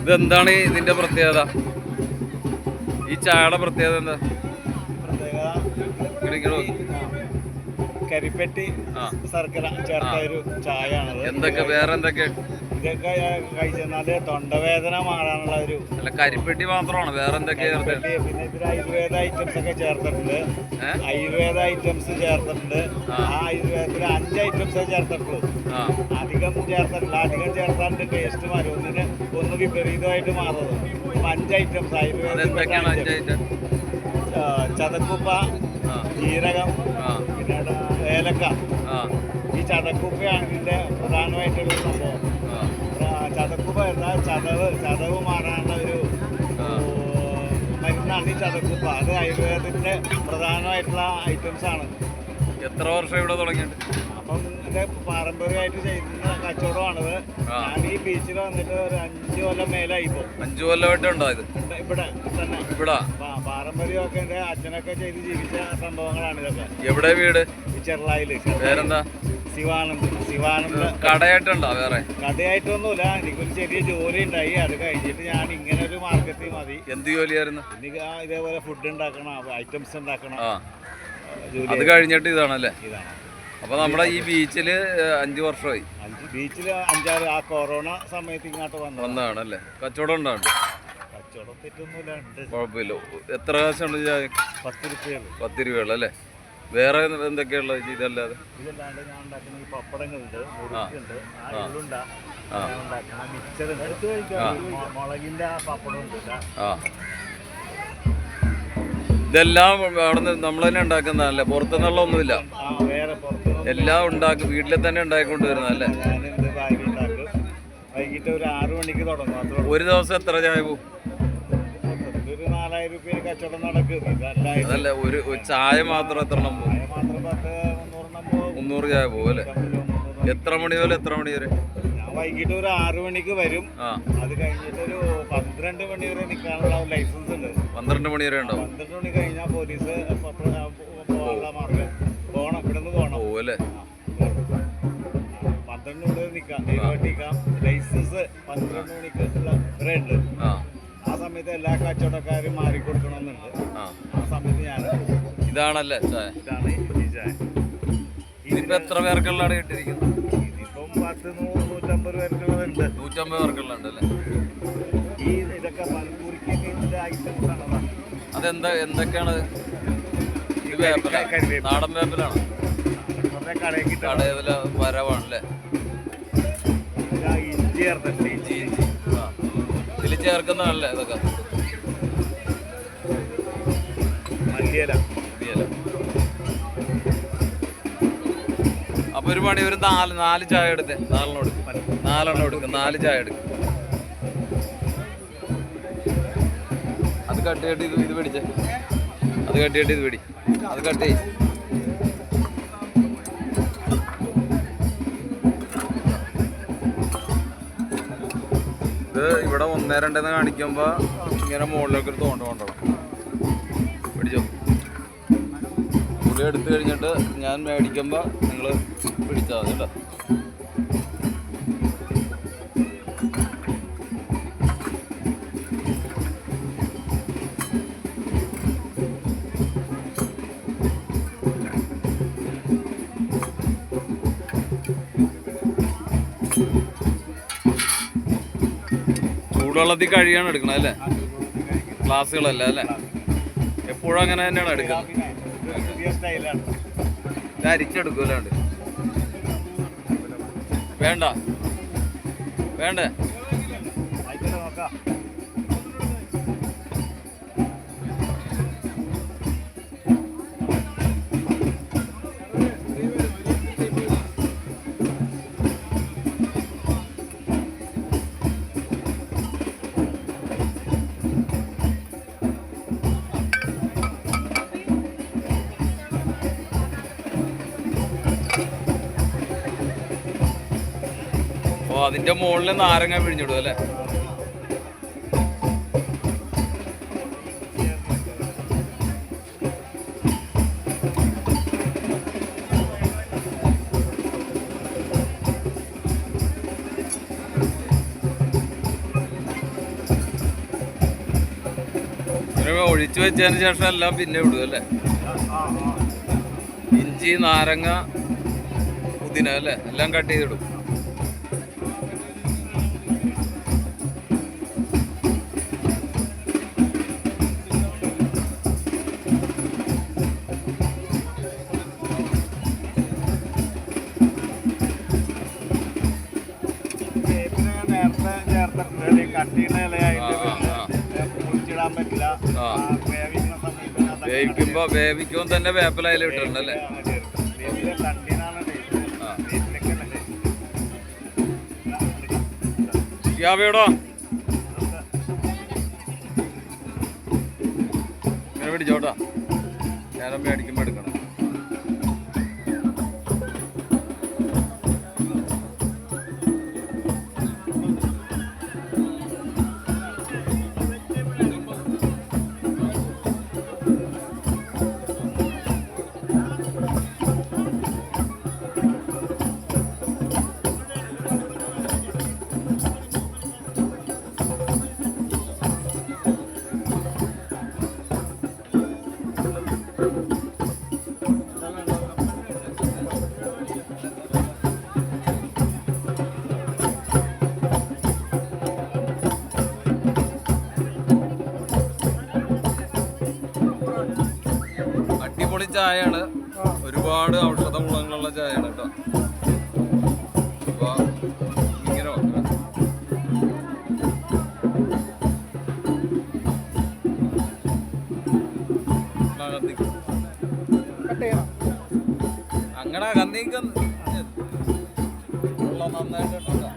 ഇതെന്താണ് ഇതിന്റെ പ്രത്യേകത? ഈ ചായയുടെ പ്രത്യേകത എന്താ? ഇങ്ങട് കരിപ്പെട്ടി ശർക്കര ചേർത്ത ഒരു ചായയാണത്. എന്തൊക്കെ വേറെ എന്തൊക്കെ ഇതൊക്കെ കഴിച്ചെന്നാൽ തൊണ്ടവേദന മാറാനുള്ള ഒരു അല്ല കരിപ്പെട്ടി മാത്രമാണ് വേറെ എന്തൊക്കെ പിന്നെ ഇതിൽ ആയുർവേദ ഐറ്റംസ് ഒക്കെ ചേർത്തിട്ടുണ്ട്. ആയുർവേദ ഐറ്റംസ് ചേർത്തിട്ടുണ്ട്. ആ. ആയുർവേദത്തിൽ അഞ്ച് ഐറ്റംസേ ചേർത്തിട്ടുള്ളൂ അധികം ചേർത്തിട്ടില്ല. അധികം ചേർത്താണ്ട് ടേസ്റ്റ് മാറും. ഒന്നിന് ഒന്ന് വിപരീതമായിട്ട് മാറുന്നത് അഞ്ച് ഐറ്റംസ് ആയുർവേദം ചതക്കുപ്പ ജീരകം പിന്നെ ഏലക്ക. ഈ ചതക്കുപ്പയാണ് ഇതിന്റെ പ്രധാനമായിട്ടുള്ള സംഭവം. ചതക്കുപ്പ എന്നാൽ ചതവ് ചതവ് മാറാനുള്ള ഒരു മരുന്നാണ് ഈ ചതക്കുപ്പ. അത് ആയുർവേദത്തിന്റെ പ്രധാനമായിട്ടുള്ള ഐറ്റംസ് ആണ്. എത്ര വർഷം ഇവിടെ തുടങ്ങിയിട്ട്? അപ്പം ഇത് പാരമ്പര്യമായിട്ട് ചെയ്യുന്ന കച്ചവടമാണിത്. ഞാൻ ഈ ബീച്ചിൽ വന്നിട്ട് ഒരു അഞ്ച് കൊല്ലം മേലായി ഇപ്പോൾ അഞ്ചു കൊല്ലമായിട്ട് ഉണ്ടോ ഇത്? ഇവിടെ തന്നെ. ഇവിടെ? പാരമ്പര്യമൊക്കെ എന്റെ അച്ഛനൊക്കെ ചെയ്ത് ജീവിച്ച സംഭവങ്ങളാണ് ഇതൊക്കെ. എവിടെ വീട്? ചെറുളായിൽ പേരെന്താ ശിവാനന്ദ് ശിവാനന്ദ് കടയായിട്ടുണ്ടോ വേറെ? കടയായിട്ടൊന്നുമില്ല. എനിക്കൊരു ചെറിയ ജോലി ഉണ്ടായി. അത് കഴിഞ്ഞിട്ട് ഞാൻ ഇങ്ങനെ ഒരു മാർക്കറ്റിൽ മതി. എന്ത് ജോലിയായിരുന്നു? എനിക്ക് ഇതേപോലെ ഫുഡ് ഉണ്ടാക്കണം ഐറ്റംസ് ഉണ്ടാക്കണം. അത് കഴിഞ്ഞിട്ട് ഇതാണല്ലേ? ഇതാണ്. അപ്പൊ നമ്മുടെ ഈ ബീച്ചിൽ അഞ്ചു വർഷമായി അഞ്ച് ബീച്ചിൽ അഞ്ചാറ് ആ കൊറോണ സമയത്ത് ഇങ്ങോട്ട് വന്നു കച്ചവടം ഉണ്ടാണ്? കച്ചവടം തെറ്റൊന്നുമില്ല ഉണ്ട്. കുഴപ്പമില്ല. എത്ര കാശാണ് പത്ത് രൂപ പത്ത് രൂപയുള്ള. അല്ലേ വേറെ എന്തൊക്കെയുള്ള ഇതല്ലാതെ? ഇതല്ലാണ്ട് ഞാൻ ഉണ്ടാക്കുന്ന ഈ പപ്പടങ്ങളുണ്ട് മുറുക്കുണ്ട് പപ്പടം ഉണ്ട് ആ. ഇതെല്ലാം അവിടെ നിന്ന് നമ്മൾ തന്നെ ഉണ്ടാക്കുന്നതല്ലേ? പുറത്തുനിന്നുള്ള ഒന്നുമില്ല. എല്ലാം ഉണ്ടാക്കി വീട്ടിൽ തന്നെ ഉണ്ടാക്കിക്കൊണ്ട് വരുന്നതല്ലേ വൈകിട്ട് ഒരു മണിക്ക് തുടങ്ങും ഒരു ദിവസം എത്ര ചായ പോകും അതല്ല ഒരു ചായ മാത്രം എത്ര എണ്ണം പോകും മുന്നൂറ് ചായ പോകും അല്ലേ? എത്ര മണി വരെ എത്ര മണി വരെ? വൈകിട്ട് ഒരു ആറു മണിക്ക് വരും. അത് കഴിഞ്ഞിട്ട് ഒരു പന്ത്രണ്ട് മണി വരെ നിൽക്കാനുള്ള ലൈസൻസ് ഉണ്ട്. പന്ത്രണ്ട് മണി വരെ ഉണ്ടോ പന്ത്രണ്ട് മണി കഴിഞ്ഞാൽ പോലീസ് പോകാനുള്ള മാർഗം. പോകണം ഇവിടെ നിന്ന് പോകണം പോവല്ലേ പന്ത്രണ്ട് മണി വരെ നിൽക്കാം. നിൽക്കാം. ലൈസൻസ് പന്ത്രണ്ട് മണിക്ക് വരെ ഉണ്ട്. ആ. സമയത്ത് എല്ലാ കച്ചവടക്കാരും മാറിക്കൊടുക്കണമെന്നുണ്ട്. ആ. ആ സമയത്ത് ഞാൻ ഇതാണല്ലേ ചായ? ഇതാണ് ഈ ചായ. ഇതിപ്പോ എത്ര പേർക്കുള്ള കിട്ടിയിരിക്കുന്നത് ഇതിപ്പം പത്ത് നൂറ് നൂറ്റമ്പത് പേർക്കുള്ളതുണ്ട് നൂറ്റമ്പത് ഈ ഇതൊക്കെ പനിക്കൂറിക്കൊക്കെ ഇതിന്റെ ഐറ്റംസ് ആണ് അതെന്താ എന്തൊക്കെയാണ് ഇത് വേപ്പില നാടൻ വേപ്പിലാണോ കടയില വരവാണല്ലേ? ഇഞ്ചി ചേർത്തിട്ട് ഇഞ്ചി. ആ. ഇതിൽ ചേർക്കുന്നതാണല്ലേ ഇതൊക്കെ? മല്ലിയില. അപ്പൊ ഒരു പണി ഒരു നാല് നാല് ചായ എടുത്തേ നാലിനോട് നാലെണ്ണം എടുക്കും. നാല് ചായ എടുക്കും. അത് കട്ട് ചെയ്തിട്ട് ഇത് ഇത് പിടിച്ചേ. അത് കട്ട് ചെയ്തിട്ട് ഇത് പിടി. അത് കട്ട് ചെയ്യും. ഇത് ഇവിടെ ഒന്നേ രണ്ടെന്ന് കാണിക്കുമ്പോൾ ഇങ്ങനെ മുകളിലേക്ക് ഒരു തോണ്ട കൊണ്ടണം പിടിച്ചോ. പുളി എടുത്തു കഴിഞ്ഞിട്ട് ഞാൻ മേടിക്കുമ്പോൾ നിങ്ങൾ പിടിച്ചാൽ മതി കേട്ടോ. ചൂടുവെള്ളത്തിൽ കഴിയാണ് എടുക്കണത് അല്ലേ? ക്ലാസ്സുകളല്ല അല്ലേ? എപ്പോഴും അങ്ങനെ തന്നെയാണ് എടുക്കുന്നത്. അരിച്ചെടുക്കൂലാണ്ട് വേണ്ട. വേണ്ടേ? അതിന്റെ മുകളിൽ നാരങ്ങ പിഴിഞ്ഞിടും അല്ലേ? ഒഴിച്ചു വെച്ചതിന് ശേഷം എല്ലാം പിന്നെ ഇടും അല്ലേ. ഇഞ്ചി നാരങ്ങ പുതിന അല്ലേ? എല്ലാം കട്ട് ചെയ്തിടും. മുറിച്ചിടാൻ പറ്റില്ല വേവിക്കുമ്പോ വേവിക്കുമ്പോൾ തന്നെ. വേപ്പിലെ. വേപ്പിലൊക്കെയല്ല taste. യാവയോടോ ഇങ്ങനെ പിടിച്ചോട്ടാ ഞാനും മേടിക്കുമ്പോ എടുക്കണം ചായയാണ് ഒരുപാട് ഔഷധ ഗുണങ്ങളുള്ള ചായയാണ് കേട്ടോ. അങ്ങനെ കന്നിക്ക് വെള്ളം നന്നായിട്ട് ഇട്ടോ.